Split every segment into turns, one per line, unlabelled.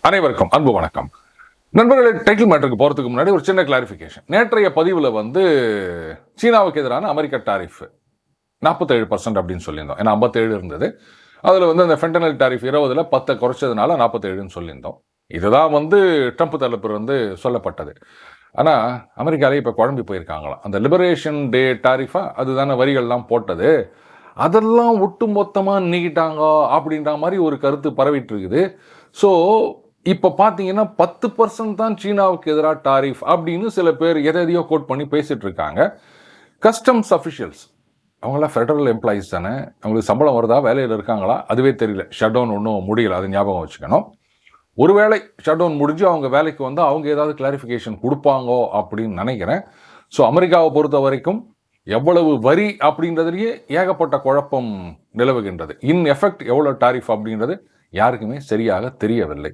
அனைவருக்கும் அன்பு வணக்கம். நண்பர்களே டைட்டில் மேட்டருக்கு போகிறதுக்கு முன்னாடி ஒரு சின்ன கிளாரிஃபிகேஷன் நேற்றைய பதிவில் வந்து சீனாவுக்கு எதிரான அமெரிக்க டாரிஃப் நாற்பத்தேழு பர்சன்ட் அப்படின்னு சொல்லியிருந்தோம். ஏன்னா ஐம்பத்தேழு இருந்தது. அதில் வந்து அந்த ஃபென்டனல் டாரிஃப் இருபதில் பத்தை குறைச்சதுனால நாற்பத்தேழுன்னு சொல்லியிருந்தோம். இதுதான் வந்து ட்ரம்ப் தரப்பு வந்து சொல்லப்பட்டது. ஆனால் அமெரிக்காலே இப்போ குழம்பி போயிருக்காங்களாம். அந்த லிபரேஷன் டே டாரிஃபா அதுதானே வரிகள்லாம் போட்டது. அதெல்லாம் ஒட்டு மொத்தமாக நீக்கிட்டாங்க அப்படின்ற மாதிரி ஒரு கருத்து பரவிட்டு இருக்குது ஸோ இப்போ பார்த்தீங்கன்னா பத்து பர்சன்ட் தான் சீனாவுக்கு எதிராக டாரிஃப் அப்படின்னு சில பேர் எதை எதையோ கோட் பண்ணி பேசிகிட்டு இருக்காங்க கஸ்டம்ஸ் அஃபிஷியல்ஸ் அவங்களாம் ஃபெடரல் எம்ப்ளாயீஸ் தானே? அவங்களுக்கு சம்பளம் வருதா? வேலையில் இருக்காங்களா? அதுவே தெரியல. ஷட் டவுன் ஒன்றும் முடியல. அது ஞாபகம் வச்சுக்கணும். ஒருவேளை ஷட் டவுன் முடிஞ்சு அவங்க வேலைக்கு வந்து அவங்க ஏதாவது கிளாரிஃபிகேஷன் கொடுப்பாங்கோ அப்படின்னு நினைக்கிறேன். ஸோ அமெரிக்காவை பொறுத்த வரைக்கும் எவ்வளவு வரி அப்படின்றதுலேயே ஏகப்பட்ட குழப்பம் நிலவுகின்றது. இன் எஃபெக்ட் எவ்வளோ டாரிஃப் அப்படின்றது யாருக்குமே சரியாக தெரியவில்லை.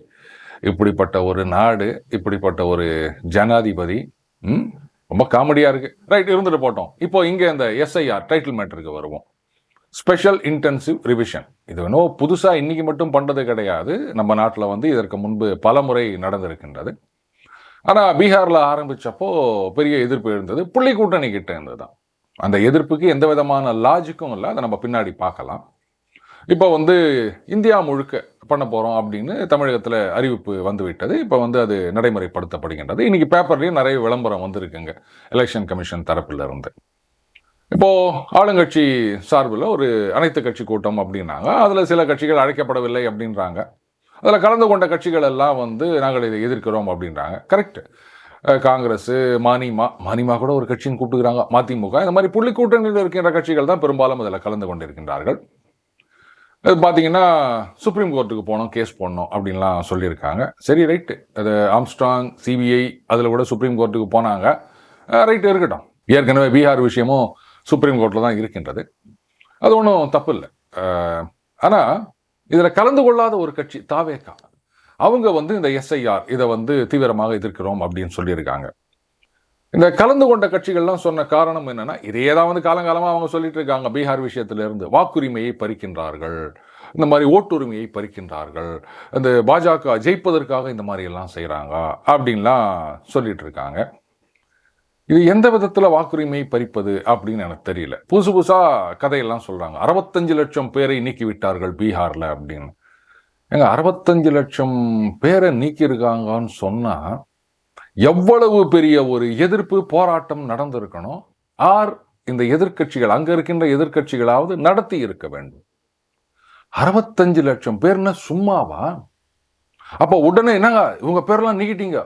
இப்படிப்பட்ட ஒரு நாடு இப்படிப்பட்ட ஒரு ஜனாதிபதி ரொம்ப காமெடியாக இருக்குது ரைட் இருந்துட்டு போட்டோம். இப்போ இங்கே இந்த எஸ்ஐஆர் டைட்டில் மேட்டருக்கு வருவோம். ஸ்பெஷல் இன்டென்சிவ் ரிவிஷன் இது வேணும் புதுசாக இன்னைக்கு மட்டும் பண்ணுறது கிடையாது. நம்ம நாட்டில் வந்து இதற்கு முன்பு பல முறை நடந்திருக்கின்றது. ஆனால் பீகாரில் ஆரம்பிச்சப்போ பெரிய எதிர்ப்பு இருந்தது. புள்ளி கூட்டணி கிட்ட இருந்து தான். அந்த எதிர்ப்புக்கு எந்த விதமான லாஜிக்கும் இல்லை. அதை நம்ம பின்னாடி பார்க்கலாம். இப்போ வந்து இந்தியா முழுக்க பண்ண போகிறோம் அப்படின்னு தமிழகத்தில் அறிவிப்பு வந்துவிட்டது இப்போ வந்து அது நடைமுறைப்படுத்தப்படுகின்றது. இன்றைக்கி பேப்பர்லேயும் நிறைய விளம்பரம் வந்திருக்குங்க. எலெக்ஷன் கமிஷன் தரப்பிலிருந்து. இருந்து ஆளுங்கட்சி சார்பில் ஒரு அனைத்து கட்சி கூட்டம் அப்படின்னாங்க. அதில் சில கட்சிகள் அழைக்கப்படவில்லை அப்படின்றாங்க. அதில் கலந்து கொண்ட கட்சிகள் எல்லாம் வந்து நாங்கள் இதை எதிர்க்கிறோம் அப்படின்றாங்க. கரெக்ட் காங்கிரஸ் மானிமா மானிமா கூட ஒரு கட்சின்னு கூப்பிட்டுக்கிறாங்க. மதிமுக இந்த மாதிரி புள்ளி கூட்டணியில் இருக்கின்ற கட்சிகள் தான் பெரும்பாலும் அதில் கலந்து கொண்டிருக்கின்றார்கள். அது பார்த்தீங்கன்னா சுப்ரீம் கோர்ட்டுக்கு போனோம் கேஸ் போடணும் அப்படின்லாம் சொல்லியிருக்காங்க. சரி ரைட்டு அது ஆம்ஸ்ட்ராங் சிபிஐ அதில் கூட சுப்ரீம் கோர்ட்டுக்கு போனாங்க. ரைட்டு இருக்கட்டும். ஏற்கனவே பீகார் விஷயமும் சுப்ரீம் கோர்ட்டில் தான் இருக்கின்றது. அது ஒன்றும் தப்பு இல்லை. ஆனால் இதில் கலந்து கொள்ளாத ஒரு கட்சி தாவேக்கா. அவங்க வந்து இந்த எஸ்ஐஆர் இதை வந்து தீவிரமாக எதிர்க்கிறோம் அப்படின்னு சொல்லியிருக்காங்க. இந்த கலந்து கொண்ட கட்சிகள்லாம் சொன்ன காரணம் என்னன்னா இதே தான் வந்து காலங்காலமாக அவங்க சொல்லிட்டு இருக்காங்க பீகார் விஷயத்திலிருந்து வாக்குரிமையை பறிக்கின்றார்கள். இந்த மாதிரி ஓட்டுரிமையை பறிக்கின்றார்கள். இந்த பாஜக ஜெயிப்பதற்காக இந்த மாதிரி எல்லாம் செய்கிறாங்க அப்படின்லாம் சொல்லிட்டு இருக்காங்க இது எந்த விதத்தில் வாக்குரிமை பறிப்பது அப்படின்னு எனக்கு தெரியல. புதுசு புதுசாக கதையெல்லாம் சொல்கிறாங்க அறுபத்தஞ்சு லட்சம் பேரை நீக்கி விட்டார்கள் பீகாரில் அப்படின்னு. ஏங்க அறுபத்தஞ்சு லட்சம் பேரை நீக்கியிருக்காங்கன்னு சொன்னால் எவ்வளவு பெரிய ஒரு எதிர்ப்பு போராட்டம் நடந்திருக்கணும்? ஆர் இந்த எதிர்க்கட்சிகள் அங்கே இருக்கின்ற எதிர்க்கட்சிகளாவது நடத்தி இருக்க வேண்டும். அறுபத்தஞ்சு லட்சம் பேர்னா சும்மாவா? அப்போ உடனே என்னங்க இவங்க பேரெல்லாம் நீக்கிட்டீங்க.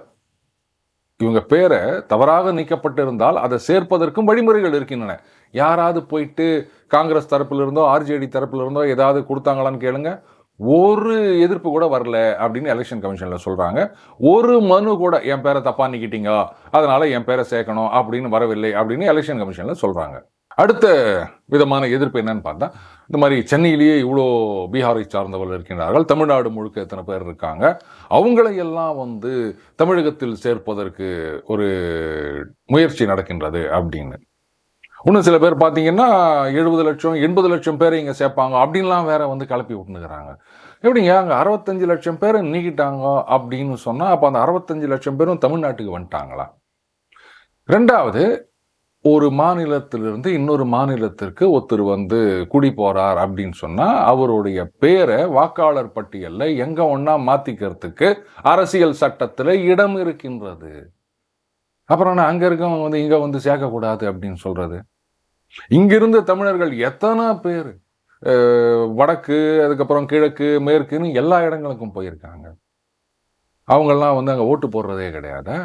இவங்க பேரை தவறாக நீக்கப்பட்டிருந்தால் அதை சேர்ப்பதற்கும் வழிமுறைகள் இருக்கின்றன. யாராவது போயிட்டு காங்கிரஸ் தரப்பில் இருந்தோ ஆர்ஜேடி தரப்பில் இருந்தோ ஏதாவது கொடுத்தாங்களான்னு கேளுங்க. ஒரு எதிர்ப்பு கூட வரல அப்படின்னு எலெக்ஷன் கமிஷனில் சொல்கிறாங்க ஒரு மனு கூட என் பேரை தப்பாக நிக்கிட்டீங்க அதனால் என் பேரை சேர்க்கணும் அப்படின்னு வரவில்லை அப்படின்னு எலெக்ஷன் கமிஷனில் சொல்கிறாங்க அடுத்த விதமான எதிர்ப்பு என்னன்னு பார்த்தா இந்த மாதிரி சென்னையிலேயே இவ்வளோ பீகாரை சார்ந்தவர்கள் இருக்கின்றார்கள். தமிழ்நாடு முழுக்க எத்தனை பேர் இருக்காங்க? அவங்களையெல்லாம் வந்து தமிழகத்தில் சேர்ப்பதற்கு ஒரு முயற்சி நடக்கின்றது அப்படின்னு. இன்னும் சில பேர் பார்த்தீங்கன்னா எழுபது லட்சம் எண்பது லட்சம் பேரை இங்கே சேர்ப்பாங்க. அப்படின்லாம் வேற வந்து கிளப்பி விட்டுனுக்குறாங்க எப்படிங்க? அங்கே அறுபத்தஞ்சு லட்சம் பேர் நீக்கிட்டாங்க அப்படின்னு சொன்னால் அப்போ அந்த அறுபத்தஞ்சு லட்சம் பேரும் தமிழ்நாட்டுக்கு வந்துட்டாங்களா? ரெண்டாவது ஒரு மாநிலத்திலிருந்து இன்னொரு மாநிலத்திற்கு ஒருத்தர் வந்து குடி போகிறார் அப்படின்னு சொன்னால் அவருடைய பேரை வாக்காளர் பட்டியலில் எங்கே ஒன்றா மாத்திக்கிறதுக்கு அரசியல் சட்டத்தில் இடம் இருக்கின்றது. அப்புறம் நான் அங்கே இருக்கவங்க வந்து இங்கே வந்து சேர்க்கக்கூடாது அப்படின்னு சொல்கிறது இங்கிருந்த தமிழர்கள் எத்தனை பேர் வடக்கு அதுக்கப்புறம் கிழக்கு மேற்குன்னு எல்லா இடங்களுக்கும் போயிருக்காங்க. அவங்கெல்லாம் வந்து அங்கே ஓட்டு போடுறதே கிடையாதா?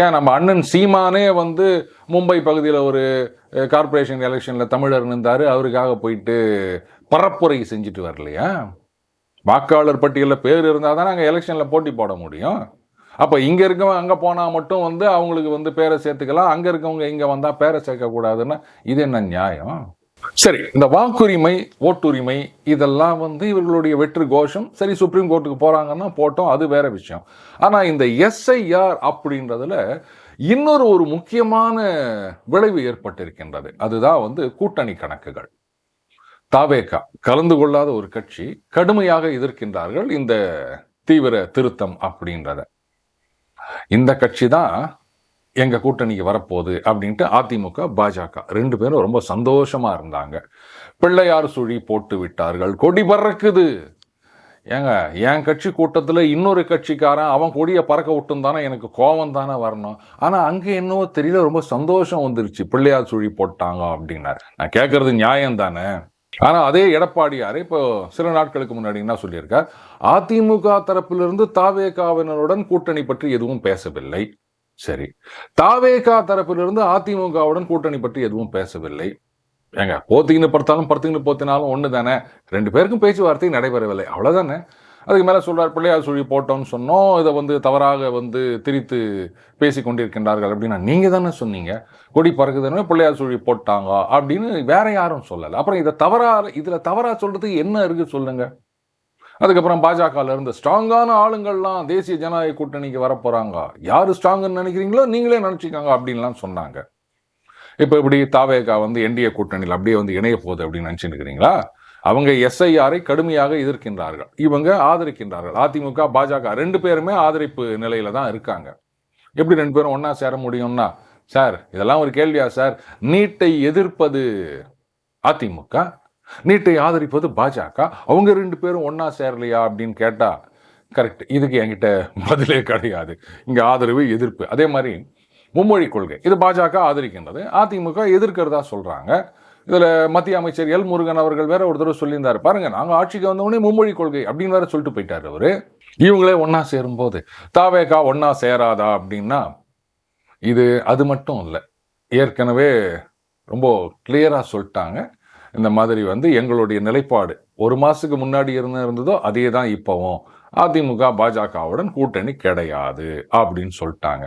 ஏன் நம்ம அண்ணன் சீமானே வந்து மும்பை பகுதியில் ஒரு கார்ப்பரேஷன் எலெக்ஷனில் தமிழர் இருந்தார் அவருக்காக போயிட்டு பரப்புரை செஞ்சுட்டு வரலையா? வாக்காளர் பட்டியலில் பேர் இருந்தால் தான் நாங்கள் எலெக்ஷனில் போட்டி போட முடியும். அப்போ இங்கே இருக்கவங்க அங்கே போனால் மட்டும் வந்து அவங்களுக்கு வந்து பேரை சேர்த்துக்கலாம். அங்கே இருக்கவங்க இங்கே வந்தால் பேரை சேர்க்கக்கூடாதுன்னா இது என்ன நியாயம்? சரி இந்த வாக்குரிமை ஓட்டுரிமை இதெல்லாம் வந்து இவர்களுடைய வெற்று கோஷம். சரி சுப்ரீம் கோர்ட்டுக்கு போகிறாங்கன்னா போட்டோம் அது வேற விஷயம். ஆனால் இந்த எஸ்ஐஆர் அப்படின்றதுல இன்னொரு ஒரு முக்கியமான விளைவு ஏற்பட்டிருக்கின்றது. அதுதான் வந்து கூட்டணி கணக்குகள். தாவேகா கலந்து கொள்ளாத ஒரு கட்சி கடுமையாக எதிர்க்கின்றார்கள் இந்த தீவிர திருத்தம் அப்படின்றத. இந்த கட்சி தான் எங்கள் கூட்டணிக்கு வரப்போகுது அப்படின்ட்டு அதிமுக பாஜக ரெண்டு பேரும் ரொம்ப சந்தோஷமா இருந்தாங்க. பிள்ளையார் சுழி போட்டு விட்டார்கள். கொடி பறக்குது. ஏங்க என் கட்சி கூட்டத்தில் இன்னொரு கட்சிக்காரன் அவன் கொடியை பறக்க விட்டும் தானே எனக்கு கோவம் தானே வரணும். ஆனால் அங்கே என்னவோ தெரியல ரொம்ப சந்தோஷம் வந்துருச்சு. பிள்ளையார் சுழி போட்டாங்க அப்படின்னாரு. நான் கேட்கறது நியாயம் தானே? ஆனால் அதே எடப்பாடியார் இப்போ சில நாட்களுக்கு முன்னாடி என்ன சொல்லியிருக்கார்? அதிமுக தரப்பிலிருந்து தாவேகாவினருடன் கூட்டணி பற்றி எதுவும் பேசவில்லை. சரி. தாவேகா தரப்பிலிருந்து அதிமுகவுடன் கூட்டணி பற்றி எதுவும் பேசவில்லை. ஏங்க போத்திங்கன்னு படுத்தாலும் படுத்திங்கன்னு போத்தினாலும் ஒன்று தானே ரெண்டு பேருக்கும் பேச்சுவார்த்தை நடைபெறவில்லை. அவ்வளோதானே அதுக்கு மேலே சொல்கிறார் பிள்ளையார் சுழி போட்டோம்னு சொன்னோம். இதை வந்து தவறாக வந்து திரித்து பேசி கொண்டிருக்கின்றார்கள் அப்படின்னா நீங்கள் தானே சொன்னீங்க. கொடி பறக்குதுன்னு பிள்ளையார் சொல்லி போட்டாங்க அப்படின்னு வேற யாரும் சொல்லலை. அப்புறம் இதை தவறாக இதில் தவறாக சொல்கிறதுக்கு என்ன இருக்குது சொல்லுங்கள் அதுக்கப்புறம் பாஜகவில் இருந்த ஸ்ட்ராங்கான ஆளுங்கள்லாம் தேசிய ஜனநாயக கூட்டணிக்கு வர யார் ஸ்ட்ராங்குன்னு நினைக்கிறீங்களோ நீங்களே நினச்சிக்காங்க அப்படின்லாம் சொன்னாங்க. இப்போ இப்படி தாவேகா வந்து என்டிஏ கூட்டணியில் அப்படியே வந்து இணைய போகுது அப்படின்னு நினச்சிட்டு இருக்கிறீங்களா? அவங்க எஸ்ஐஆரை கடுமையாக எதிர்க்கின்றார்கள். இவங்க ஆதரிக்கின்றார்கள். அதிமுக பாஜக ரெண்டு பேருமே ஆதரிப்பு நிலையில தான் இருக்காங்க. எப்படி ரெண்டு பேரும் ஒன்றா சேர முடியும்னா சார் இதெல்லாம் ஒரு கேள்வியா சார்? நீட்டை எதிர்ப்பது அதிமுக நீட்டை ஆதரிப்பது பாஜக. அவங்க ரெண்டு பேரும் ஒன்றா சேரலையா அப்படின்னு கேட்டா கரெக்ட் இதுக்கு என்கிட்ட பதிலே கிடையாது. இங்கே ஆதரவு எதிர்ப்பு. அதே மாதிரி மும்மொழி கொள்கை. இது பாஜக ஆதரிக்கின்றது. அதிமுக எதிர்க்கிறதா சொல்கிறாங்க இதில் மத்திய அமைச்சர் எல் முருகன் அவர்கள் வேற ஒரு தடவை சொல்லியிருந்தாரு. பாருங்கள் நாங்கள் ஆட்சிக்கு வந்தவொடனே மும்மொழி கொள்கை அப்படின்னு வேற சொல்லிட்டு போயிட்டார் அவர். இவங்களே ஒன்றா சேரும்போது தாவேகா ஒன்றா சேராதா அப்படின்னா இது அது மட்டும் இல்லை. ஏற்கனவே ரொம்ப கிளியராக சொல்லிட்டாங்க. இந்த மாதிரி வந்து எங்களுடைய நிலைப்பாடு ஒரு மாதத்துக்கு முன்னாடி இருந்த இருந்ததோ அதே தான் இப்போவும். அதிமுக பாஜகவுடன் கூட்டணி கிடையாது அப்படின்னு சொல்லிட்டாங்க.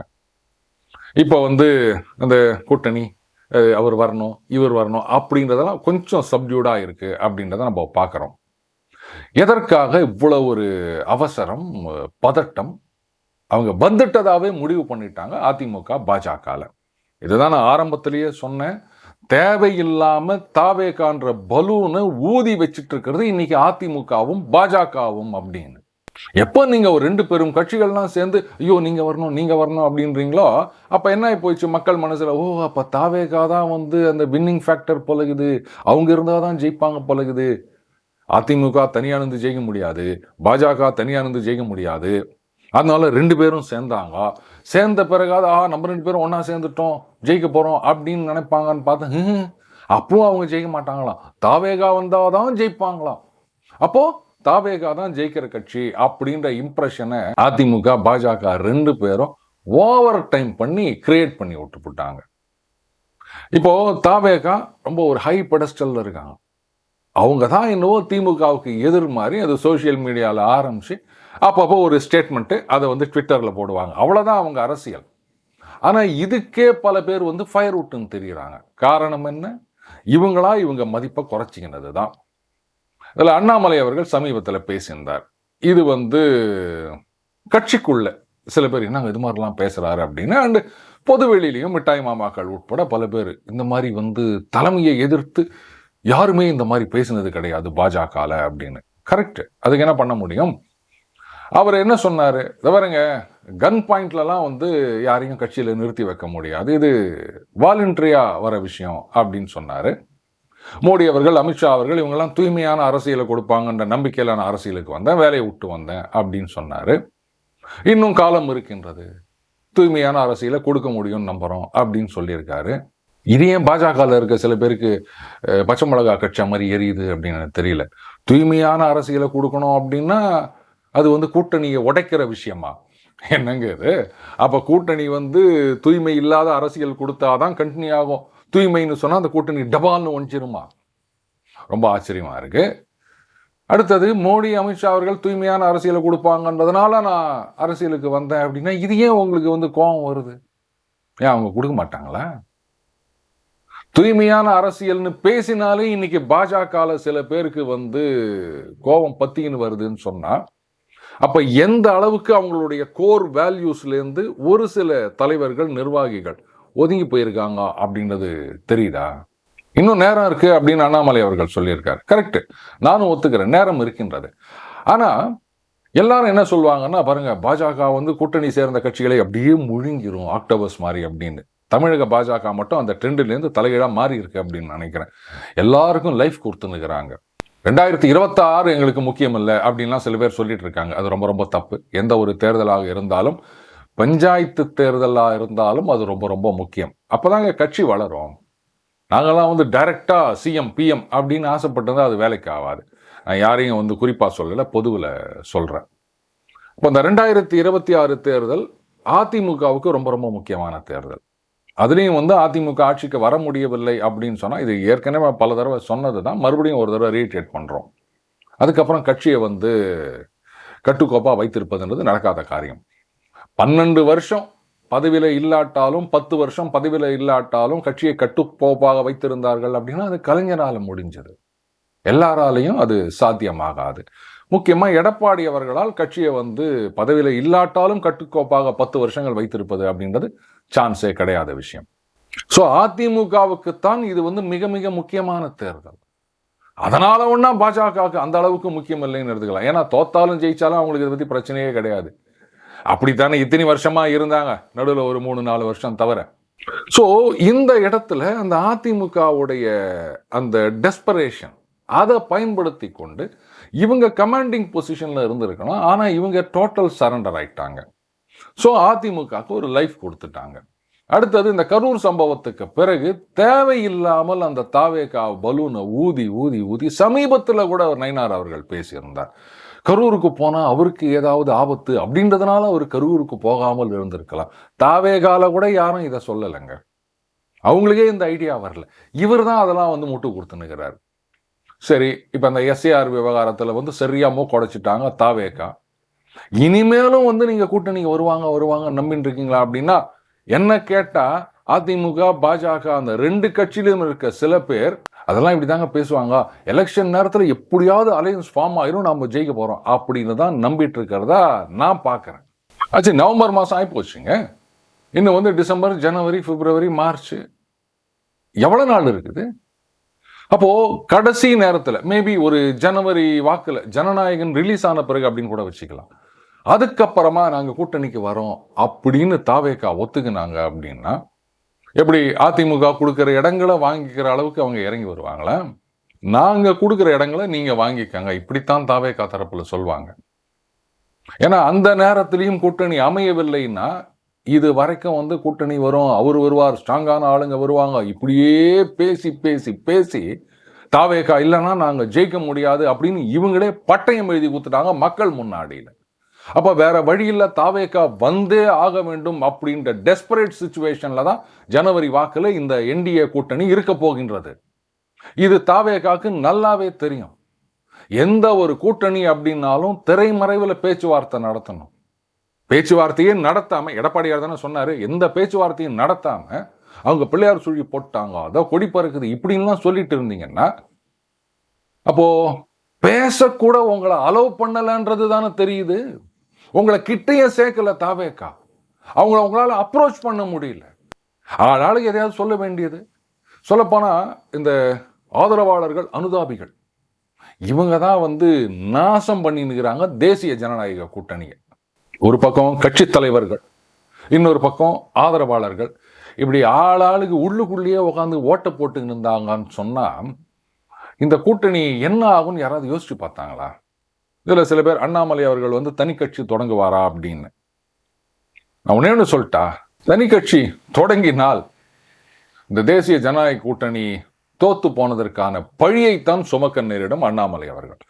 இப்போ வந்து அந்த கூட்டணி அவர் வரணும் இவர் வரணும் அப்படின்றதெல்லாம் கொஞ்சம் சப்டியூடா இருக்குது அப்படின்றத நம்ம பார்க்குறோம். எதற்காக இவ்வளோ ஒரு அவசரம் பதட்டம்? அவங்க வந்துட்டதாகவே முடிவு பண்ணிட்டாங்க அதிமுக பாஜகவில் இதுதான் நான் ஆரம்பத்திலேயே சொன்னேன். தேவையில்லாமல் தாவேகான்ற பலூனை ஊதி வச்சுட்டு இருக்கிறது இன்னைக்கு அதிமுகவும் பாஜகவும் அப்படின்னு. எப்போ நீங்கள் ஒரு ரெண்டு பெரும் கட்சிகள்லாம் சேர்ந்து ஐயோ நீங்கள் வரணும் நீங்கள் வரணும் அப்படின்றீங்களோ அப்போ என்ன ஆகி போயிடுச்சு மக்கள் மனசில் ஓ அப்போ தாவேகா தான் வந்து அந்த வின்னிங் ஃபேக்டர் பழகுது. அவங்க இருந்தால் தான் ஜெயிப்பாங்க பழகுது. அதிமுக தனியாக இருந்து ஜெயிக்க முடியாது. பாஜக தனியாக இருந்து ஜெயிக்க முடியாது. அதனால ரெண்டு பேரும் சேர்ந்தாங்க. சேர்ந்த பிறகாவது ஆ நம்ம ரெண்டு பேரும் ஒன்றா சேர்ந்துட்டோம் ஜெயிக்க போகிறோம் அப்படின்னு நினைப்பாங்கன்னு பார்த்தா அப்பவும் அவங்க ஜெயிக்க மாட்டாங்களாம். தாவேகா வந்தாதான் ஜெயிப்பாங்களாம். அப்போது தாவேகா தான் ஜெயிக்கிற கட்சி அப்படின்ற இம்ப்ரெஷனை அதிமுக பாஜக ரெண்டு பேரும் ஓவர் டைம் பண்ணி கிரியேட் பண்ணி விட்டு போட்டாங்க இப்போ தாவேகா ரொம்ப ஒரு ஹை பெடஸ்டல்ல இருக்காங்க. அவங்க தான் என்னவோ திமுகவுக்கு எதிர் மாதிரி அது சோஷியல் மீடியாவில் ஆரம்பித்து அப்பப்போ ஒரு ஸ்டேட்மெண்ட்டு அதை வந்து ட்விட்டரில் போடுவாங்க. அவ்வளோதான் அவங்க அரசியல். ஆனால் இதுக்கே பல பேர் வந்து ஃபயர் விட்டுன்னு தெரியுறாங்க. காரணம் என்ன? இவங்களா இவங்க மதிப்பை குறைச்சிக்கினது தான் அதில் அண்ணாமலை அவர்கள் சமீபத்தில் பேசியிருந்தார். இது வந்து கட்சிக்குள்ள சில பேர் என்னங்க இது மாதிரிலாம் பேசுகிறாரு அப்படின்னு அண்டு பொதுவெளியிலையும் மிட்டாய் மாமாக்கள் உட்பட பல பேர் இந்த மாதிரி வந்து தலைமையை எதிர்த்து யாருமே இந்த மாதிரி பேசினது கிடையாது பாஜகவில் அப்படின்னு. கரெக்ட் அதுக்கு என்ன பண்ண முடியும்? அவர் என்ன சொன்னார்? இதை பாருங்க கன் பாயிண்ட்லலாம் வந்து யாரையும் கட்சியில் நிறுத்தி வைக்க முடியாது. இது வாலண்டரியாக வர விஷயம் அப்படின்னு சொன்னார். மோடி அவர்கள் அமித்ஷா அவர்கள் இவங்கெல்லாம் தூய்மையான அரசியலை கொடுப்பாங்கன்ற நம்பிக்கையிலான அரசியலுக்கு வந்தேன் வேலையை விட்டு வந்தேன் அப்படின்னு சொன்னார். இன்னும் காலம் இருக்கின்றது. தூய்மையான அரசியலை கொடுக்க முடியும்னு நம்புகிறோம் அப்படின்னு சொல்லியிருக்காரு. இது ஏன் பாஜகவில் இருக்க சில பேருக்கு பச்சை மிளகா கட்சா மாதிரி எரியுது அப்படின்னு எனக்கு தெரியல. தூய்மையான அரசியலை கொடுக்கணும் அப்படின்னா அது வந்து கூட்டணியை உடைக்கிற விஷயமா? என்னங்க இது? அப்போ கூட்டணி வந்து தூய்மை இல்லாத அரசியல் கொடுத்தாதான் கண்டினியூ ஆகும். தூய்மைன்னு சொன்னால் அந்த கூட்டணி டபால்னு ஒழிச்சிருமா ரொம்ப ஆச்சரியமாக இருக்குது அடுத்தது மோடி அமித்ஷா அவர்கள் தூய்மையான அரசியலை கொடுப்பாங்கன்றதுனால நான் அரசியலுக்கு வந்தேன் அப்படின்னா இது ஏன் உங்களுக்கு வந்து கோபம் வருது? ஏன் அவங்க கொடுக்க மாட்டாங்களா? தூய்மையான அரசியல்னு பேசினாலே இன்னைக்கு பாஜகவில் சில பேருக்கு வந்து கோபம் பத்தின்னு வருதுன்னு சொன்னால் அப்போ எந்த அளவுக்கு அவங்களுடைய கோர் வேல்யூஸ்லேருந்து ஒரு சில தலைவர்கள் நிர்வாகிகள் ஒதுங்கி போயிருக்காங்க அப்படின்றது தெரியுதா? இன்னும் நேரம் இருக்கு அப்படின்னு அண்ணாமலை அவர்கள் சொல்லியிருக்காரு. கரெக்ட் நானும் ஒத்துக்கிறேன். நேரம் இருக்கின்றது. ஆனால் எல்லாரும் என்ன சொல்லுவாங்கன்னா பாருங்க பாஜக வந்து கூட்டணி சேர்ந்த கட்சிகளை அப்படியே முழுங்கிரும் ஆக்டோபஸ் மாதிரி அப்படின்னு. தமிழக பாஜக மட்டும் அந்த ட்ரெண்டிலேருந்து தலைகீழாக மாறி இருக்கு அப்படின்னு நினைக்கிறேன். எல்லாருக்கும் லைஃப் கொடுத்துன்னுக்குறாங்க. ரெண்டாயிரத்தி இருபத்தாறு எங்களுக்கு முக்கியம் இல்லை அப்படின்லாம் சில பேர் சொல்லிட்டு இருக்காங்க. அது ரொம்ப ரொம்ப தப்பு. எந்த ஒரு தேர்தலாக இருந்தாலும் பஞ்சாயத்து தேர்தலாக இருந்தாலும் அது ரொம்ப ரொம்ப முக்கியம். அப்போதாங்க கட்சி வளரும். நாங்கள்லாம் வந்து டைரெக்டாக சிஎம் பிஎம் அப்படின்னு ஆசைப்பட்டிருந்தா அது வேலைக்கு ஆகாது. நான் யாரையும் வந்து குறிப்பாக சொல்லலை பொதுவில் சொல்கிறேன் இப்போ இந்த ரெண்டாயிரத்தி இருபத்தி ஆறு தேர்தல் அதிமுகவுக்கு ரொம்ப ரொம்ப முக்கியமான தேர்தல். அதுலேயும் வந்து அதிமுக ஆட்சிக்கு வர முடியவில்லை அப்படின்னு சொன்னால் இது ஏற்கனவே பல தடவை சொன்னது தான் மறுபடியும் ஒரு தடவை ரீட்ரேட் பண்ணுறோம் அதுக்கப்புறம் கட்சியை வந்து கட்டுக்கோப்பாக வைத்திருப்பதுன்றது நடக்காத காரியம். பன்னெண்டு வருஷம் பதவியில் இல்லாட்டாலும் பத்து வருஷம் பதவியில் இல்லாட்டாலும் கட்சியை கட்டுக்கோப்பாக வைத்திருந்தார்கள் அப்படின்னா அது கலைஞரால் முடிஞ்சது. எல்லாராலையும் அது சாத்தியமாகாது. முக்கியமாக எடப்பாடி அவர்களால் கட்சியை வந்து பதவியில் இல்லாட்டாலும் கட்டுக்கோப்பாக பத்து வருஷங்கள் வைத்திருப்பது அப்படின்றது சான்ஸே கிடையாத விஷயம். ஸோ அதிமுகவுக்குத்தான் இது வந்து மிக மிக முக்கியமான தேர்தல். அதனால ஒன்றா பாஜகவுக்கு அந்த அளவுக்கு முக்கியம் இல்லைன்னு எடுத்துக்கலாம். ஏன்னா தோத்தாலும் ஜெயிச்சாலும் அவங்களுக்கு இதை பற்றி பிரச்சனையே கிடையாது. அப்படித்தானே இத்தனை வருஷமா இருந்தாங்க? நடுவில் ஒரு மூணு நாலு வருஷம் தவிர. ஸோ இந்த இடத்துல அந்த அதிமுகவுடைய அந்த டெஸ்பரேஷன் அதை பயன்படுத்தி கொண்டு இவங்க கமாண்டிங் பொசிஷனில் இருந்திருக்கணும். ஆனால் இவங்க டோட்டல் சரண்டர் ஆயிட்டாங்க. ஸோ அதிமுகவுக்கு ஒரு லைஃப் கொடுத்துட்டாங்க. அடுத்தது இந்த கரூர் சம்பவத்துக்கு பிறகு தேவையில்லாமல் அந்த தாவேகா பலூனை ஊதி ஊதி ஊதி சமீபத்தில் கூட அவர் நயினார் அவர்கள் பேசியிருந்தார். கரூருக்கு போனால் அவருக்கு ஏதாவது ஆபத்து அப்படின்றதுனால அவர் கரூருக்கு போகாமல் இருந்திருக்கலாம். தாவேகால கூட யாரும் இதை சொல்லலைங்க. அவங்களுக்கே இந்த ஐடியா வரல. இவர் தான் அதெல்லாம் வந்து முட்டு கொடுத்துனுக்கிறார் சரி இப்போ அந்த எஸ்ஏஆர் விவகாரத்தில் வந்து சரியாக மூக்கொடைச்சிட்டாங்க தாவேக்கா இனிமேலும் வந்து நீங்கள் கூட்டணிக்கு வருவாங்க வருவாங்க நம்பின்னு இருக்கீங்களா அப்படின்னா என்ன கேட்டால் அதிமுக பாஜக அந்த ரெண்டு கட்சியிலும் இருக்க சில பேர் அதெல்லாம் இப்படி தாங்க பேசுவாங்க. எலெக்ஷன் நேரத்தில் எப்படியாவது அலையன்ஸ் ஃபார்ம் ஆயிரும் நம்ம ஜெயிக்க போகிறோம் அப்படின்னு தான் நம்பிட்டு இருக்கிறதா நான் பார்க்குறேன் ஆச்சு நவம்பர் மாதம் ஆகி போச்சுங்க இன்னும் வந்து டிசம்பர் ஜனவரி பிப்ரவரி மார்ச் எவ்வளோ நாள் இருக்குது? அப்போது கடைசி நேரத்தில் மேபி ஒரு ஜனவரி வாக்கில் ஜனநாயகன் ரிலீஸ் ஆன பிறகு அப்படின்னு கூட வச்சுக்கலாம். அதுக்கப்புறமா நாங்கள் கூட்டணிக்கு வரோம் அப்படின்னு தாவேக்கா ஒத்துக்குனாங்க அப்படின்னா எப்படி அதிமுக கொடுக்குற இடங்களை வாங்கிக்கிற அளவுக்கு அவங்க இறங்கி வருவாங்களா? நாங்கள் கொடுக்குற இடங்களை நீங்கள் வாங்கிக்கங்க. இப்படித்தான் தாவே தரப்பில் சொல்லுவாங்க ஏன்னா அந்த நேரத்திலையும் கூட்டணி அமையவில்லைன்னா இது வரைக்கும் வந்து கூட்டணி வரும் அவர் வருவார் ஸ்ட்ராங்கான ஆளுங்க வருவாங்க. இப்படியே பேசி பேசி பேசி தாவேக்கா இல்லைன்னா நாங்கள் ஜெயிக்க முடியாது அப்படின்னு இவங்களே பட்டயம் எழுதி கொடுத்துட்டாங்க மக்கள் முன்னாடியில். அப்போ வேறு வழியில் தாவேக்கா வந்தே ஆக வேண்டும் அப்படின்ற டெஸ்பரேட் சுச்சுவேஷனில் தான் ஜனவரி வாக்கில் இந்த என்டிஏ கூட்டணி இருக்க போகின்றது. இது தாவேக்காக்கு நல்லாவே தெரியும். எந்த ஒரு கூட்டணி அப்படின்னாலும் திரைமறைவில் பேச்சுவார்த்தை நடத்தணும். பேச்சுவார்த்தையே நடத்தாமல் எடப்பாடியார் தானே சொன்னார் எந்த பேச்சுவார்த்தையும் நடத்தாமல் அவங்க பிள்ளையார் சுழி போட்டாங்க அதோ கொடி பறக்குது இப்படின்லாம் சொல்லிட்டு இருந்தீங்கன்னா அப்போ பேசக்கூட உங்களை அலோவ் பண்ணலைன்றது தானே தெரியுது. உங்களை கிட்டையே சேர்க்கல தாவேக்கா. அவங்கள உங்களால் அப்ரோச் பண்ண முடியல. ஆனாலும் எதையாவது சொல்ல வேண்டியது. சொல்லப்போனால் இந்த ஆதரவாளர்கள் அனுதாபிகள். இவங்க தான் வந்து நாசம் பண்ணினுக்கிறாங்க தேசிய ஜனநாயக கூட்டணியை. ஒரு பக்கம் கட்சி தலைவர்கள் இன்னொரு பக்கம் ஆதரவாளர்கள். இப்படி ஆளாளுக்கு உள்ளுக்குள்ளேயே உட்காந்து ஓட்டை போட்டுக்கிட்டு இருந்தாங்கன்னு சொன்னால் இந்த கூட்டணி என்ன ஆகும்னு யாராவது யோசிச்சு பார்த்தாங்களா? இதில் சில பேர் அண்ணாமலை அவர்கள் வந்து தனி கட்சி தொடங்குவாரா அப்படின்னு. நான் ஒன்னே ஒன்று சொல்லிட்டா தனி கட்சி தொடங்கினால் இந்த தேசிய ஜனநாயக கூட்டணி தோத்து போனதற்கான பழியைத்தான் சுமக்க நேரிடும் அண்ணாமலை அவர்கள்.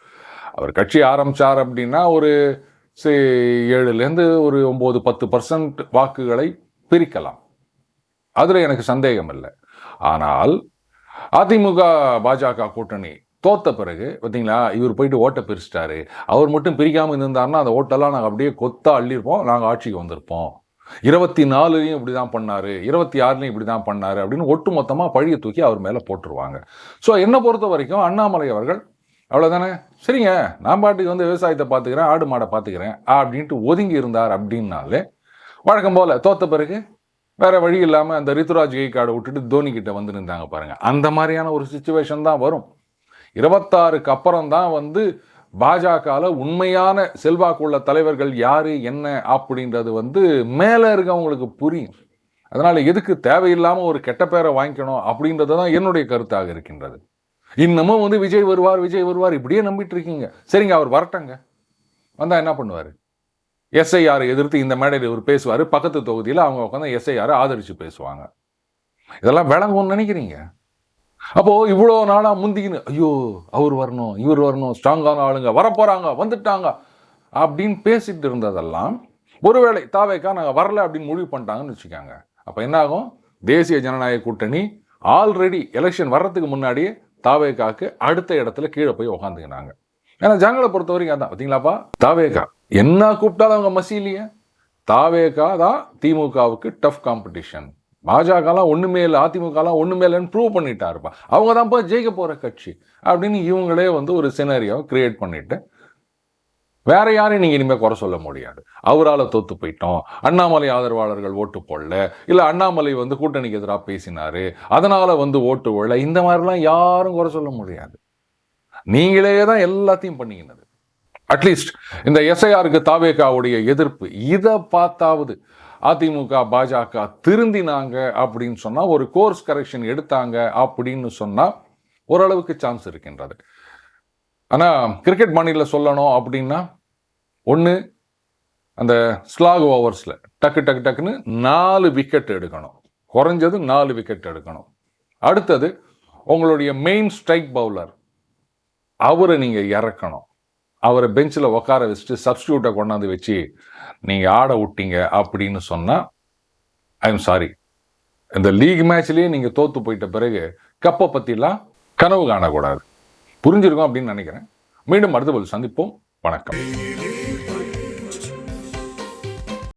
அவர் கட்சி ஆரம்பிச்சார் அப்படின்னா ஒரு ஏழுலேருந்து ஒரு ஒம்பது பத்து பர்சன்ட் வாக்குகளை பிரிக்கலாம். அதில் எனக்கு சந்தேகம் இல்லை ஆனால் அதிமுக பாஜக கூட்டணி தோத்த பிறகு பார்த்தீங்களா இவர் போயிட்டு ஓட்டை பிரிச்சிட்டாரு. அவர் மட்டும் பிரிக்காமல் இருந்தாருன்னா அந்த ஓட்டெல்லாம் நாங்கள் அப்படியே கொத்தா அள்ளியிருப்போம். நாங்கள் ஆட்சிக்கு வந்திருப்போம். இருபத்தி நாலுலையும் இப்படி தான் பண்ணார். இருபத்தி ஆறுலையும் இப்படி தான் பண்ணார் அப்படின்னு ஒட்டு மொத்தமாக பழியை தூக்கி அவர் மேலே போட்டுருவாங்க. ஸோ என்னை பொறுத்த வரைக்கும் அண்ணாமலை அவர்கள் அவ்வளோதானே சரிங்க நான் பாட்டுக்கு வந்து விவசாயத்தை பார்த்துக்கிறேன் ஆடு மாடை பார்த்துக்கிறேன் அப்படின்ட்டு ஒதுங்கி இருந்தார் அப்படின்னாலே வழக்கம் போல் தோத்த பிறகு வேற வழி இல்லாமல் அந்த ரித்துராஜ் கெய்காடை விட்டுட்டு தோனி கிட்ட வந்து நின்றாங்க பாருங்கள் அந்த மாதிரியான ஒரு சுச்சுவேஷன் தான் வரும். இருபத்தாறுக்கு அப்புறம் தான் வந்து பாஜகவில் உண்மையான செல்வாக்குள்ள தலைவர்கள் யார் என்ன அப்படின்றது வந்து மேலே இருக்கவங்களுக்கு புரியும். அதனால் எதுக்கு தேவையில்லாமல் ஒரு கெட்ட பேரை வாங்கிக்கணும் அப்படின்றது தான் என்னுடைய கருத்தாக இருக்கின்றது. இன்னமும் வந்து விஜய் வருவார் விஜய் வருவார் இப்படியே நம்பிட்டு இருக்கீங்க. சரிங்க அவர் வரட்டங்க. வந்தால் என்ன பண்ணுவார்? எஸ்ஐஆர் எதிர்த்து இந்த மேடையில் இவர் பேசுவார். பக்கத்து தொகுதியில் அவங்க உட்காந்து எஸ்ஐஆர் ஆதரித்து பேசுவாங்க. இதெல்லாம் விளங்கும்னு நினைக்கிறீங்க? அப்போது இவ்வளோ நாளாக முந்திக்கின்னு ஐயோ அவர் வரணும் இவர் வரணும் ஸ்ட்ராங்கான ஆளுங்க வரப்போகிறாங்க வந்துட்டாங்க அப்படின்னு பேசிட்டு இருந்ததெல்லாம் ஒருவேளை தாவேக்கா நாங்கள் வரல அப்படின்னு முடிவு பண்ணிட்டாங்கன்னு வச்சுக்காங்க. அப்போ என்னாகும்? தேசிய ஜனநாயக கூட்டணி ஆல்ரெடி எலெக்ஷன் வர்றதுக்கு முன்னாடியே தாவேக்காக்கு அடுத்த இடத்துல கீழே போய் உக்காந்துக்கினாங்க. ஏன்னா ஜனங்களை பொறுத்த வரைக்கும் அதான் பார்த்தீங்களாப்பா தாவேக்கா. என்ன கூப்பிட்டாலும் அவங்க மசிலியே தாவேக்கா தான் திமுகவுக்கு டஃப் காம்படிஷன் பாஜகலாம் ஒன்றுமே இல்லை அதிமுகலாம் ஒன்றுமே இல்லைன்னு ப்ரூவ் பண்ணிட்டாருப்பா. அவங்க தான் போய் ஜெயிக்க போகிற கட்சி அப்படின்னு இவங்களே வந்து ஒரு சினரியாவை கிரியேட் பண்ணிட்டு வேற யாரையும் நீங்கள் இனிமேல் குறை சொல்ல முடியாது. அவரால் தோத்து போயிட்டோம். அண்ணாமலை ஆதரவாளர்கள் ஓட்டு போடல. இல்லை அண்ணாமலை வந்து கூட்டணிக்கு எதிராக பேசினாரு. அதனால் வந்து ஓட்டு போடல. இந்த மாதிரிலாம் யாரும் குறை சொல்ல முடியாது. நீங்களே தான் எல்லாத்தையும் பண்ணிக்கினது. அட்லீஸ்ட் இந்த எஸ்ஐஆருக்கு தாவேகாவுடைய எதிர்ப்பு இதை பார்த்தாவது அதிமுக பாஜக திருந்தினாங்க அப்படின்னு சொன்னால் ஒரு கோர்ஸ் கரெக்ஷன் எடுத்தாங்க அப்படின்னு சொன்னால் ஓரளவுக்கு சான்ஸ் இருக்கின்றது. ஆனால் கிரிக்கெட் மாநில சொல்லணும் அப்படின்னா ஒன்று அந்த ஸ்லாக் ஓவர்ஸில் டக்கு டக்கு டக்குன்னு நாலு விக்கெட் எடுக்கணும். குறைஞ்சது நாலு விக்கெட் எடுக்கணும். அடுத்தது உங்களுடைய மெயின் ஸ்ட்ரைக் பவுலர் அவரை நீங்கள் இறக்கணும். அவரை பெஞ்சில் உட்கார வச்சுட்டு சப்ஸ்டியூட்டை கொண்டாந்து வச்சு நீங்கள் ஆட விட்டீங்க அப்படின்னு சொன்னால் ஐ எம் சாரி இந்த லீக் மேட்ச்லேயே நீங்கள் தோற்று போயிட்ட பிறகு கப்பை பற்றிலாம் கனவு காணக்கூடாது. புரிஞ்சிருக்கும் அப்படின்னு நினைக்கிறேன். மீண்டும் அடுத்த போல் சந்திப்போம். வணக்கம்.